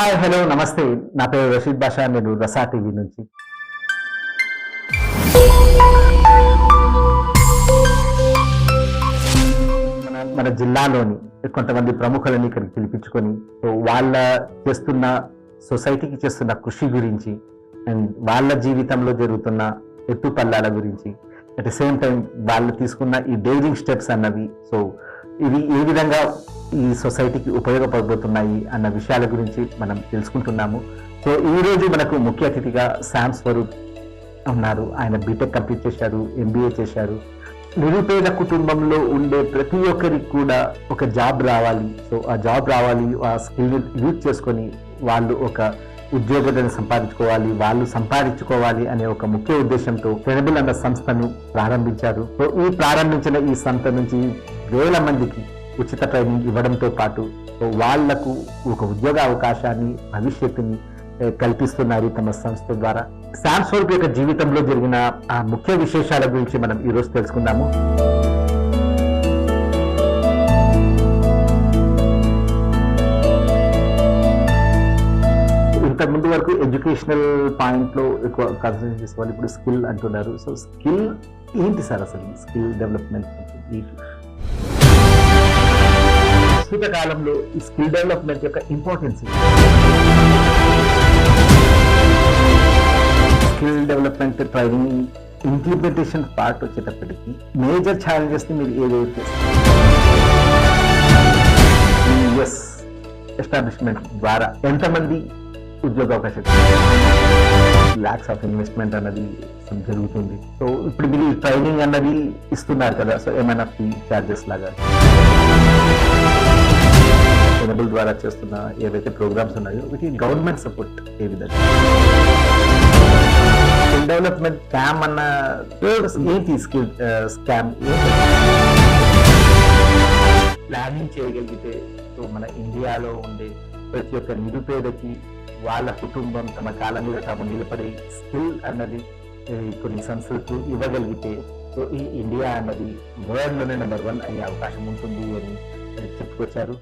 Hi hello నమస్తే. నా పేరు రషీద్ బాషా నేను రసా టీవీ నుంచి. మన జిల్లాలోని కొంతమంది ప్రముఖులని ఇక్కడికి పిలిపించుకొని వాళ్ళ చేస్తున్న సొసైటీకి చేస్తున్న కృషి గురించి అండ్ వాళ్ళ జీవితంలో జరుగుతున్న ఎత్తుపల్లాల గురించి అట్ ద సేమ్ టైం వాళ్ళు తీసుకున్న ఈ డేరింగ్ స్టెప్స్ అన్నవి. సో ఇవి ఏ విధంగా ఈ సొసైటీకి ఉపయోగపడబోతున్నాయి అన్న విషయాల గురించి మనం తెలుసుకుంటున్నాము. సో ఈ మనకు ముఖ్య అతిథిగా శామ్ స్వరూప్ ఉన్నారు. ఆయన బీటెక్ కంప్లీట్ చేశారు ఎంబీఏ చేశారు. నిరుపేద కుటుంబంలో ఉండే ప్రతి ఒక్కరికి కూడా ఒక జాబ్ రావాలి. సో ఆ జాబ్ రావాలి ఆ స్కిల్ యూజ్ చేసుకొని వాళ్ళు ఒక ఉద్యోగతను సంపాదించుకోవాలి వాళ్ళు సంపాదించుకోవాలి అనే ఒక ముఖ్య ఉద్దేశంతో ఫెనబుల్ అన్న సంస్థను ప్రారంభించారు. సో ఈ ప్రారంభించిన ఈ సంస్థ నుంచి వేల మందికి ఉచిత ట్రైనింగ్ ఇవ్వడంతో పాటు వాళ్ళకు ఒక ఉద్యోగ అవకాశాన్ని భవిష్యత్తుని కల్పిస్తున్నారు తమ సంస్థ ద్వారా. శామ్ స్వరూప్ యొక్క జీవితంలో జరిగిన ఆ ముఖ్య విశేషాల గురించి మనం ఈరోజు తెలుసుకుందాము. ఇంతకుముందు ముందు వరకు ఎడ్యుకేషనల్ పాయింట్లో ఎక్కువ కాన్సన్ట్రేట్ చేసేవాళ్ళు ఇప్పుడు స్కిల్ అంటున్నారు. సో స్కిల్ ఏంటి సార్ అసలు? స్కిల్ డెవలప్మెంట్ ప్రస్తుత కాలంలో ఈ స్కిల్ డెవలప్మెంట్ యొక్క importance skill development training implementation part వచ్చేటప్పటికి మేజర్ ఛాలెంజెస్ మీరు ఏదైతే యుఎస్ ఎస్టాబ్లిష్మెంట్ ద్వారా ఎంతమంది ఉద్యోగ అవకాశాలు ల్యాక్స్ ఆఫ్ ఇన్వెస్ట్మెంట్ అన్నది జరుగుతుంది. సో ఇప్పుడు మీరు ట్రైనింగ్ అన్నది ఇస్తున్నారు కదా సో ఏమైనా ఫీ చార్జెస్ లాగా. ఎనబుల్ ద్వారా చేస్తున్న ఏవైతే ప్రోగ్రామ్స్ ఉన్నాయో వీటి గవర్నమెంట్ సపోర్ట్ ఏ విధంగా? డెవలప్మెంట్ స్కామ్ అన్న ఏంటి స్కిల్ స్కామ్ ప్లానింగ్ చేయగలిగితే మన ఇండియాలో ఉండే ప్రతి ఒక్క నిరుపేదకి వాళ్ళ కుటుంబం తమ కాలం మీద తాము నిలబడి స్కిల్ అన్నది కొన్ని సంస్థలకు ఇవ్వగలిగితే సో ఈ ఇండియా అన్నది వరల్డ్లోనే నెంబర్ వన్ అయ్యే అవకాశం ఉంటుంది అని చెప్పుకొచ్చారు.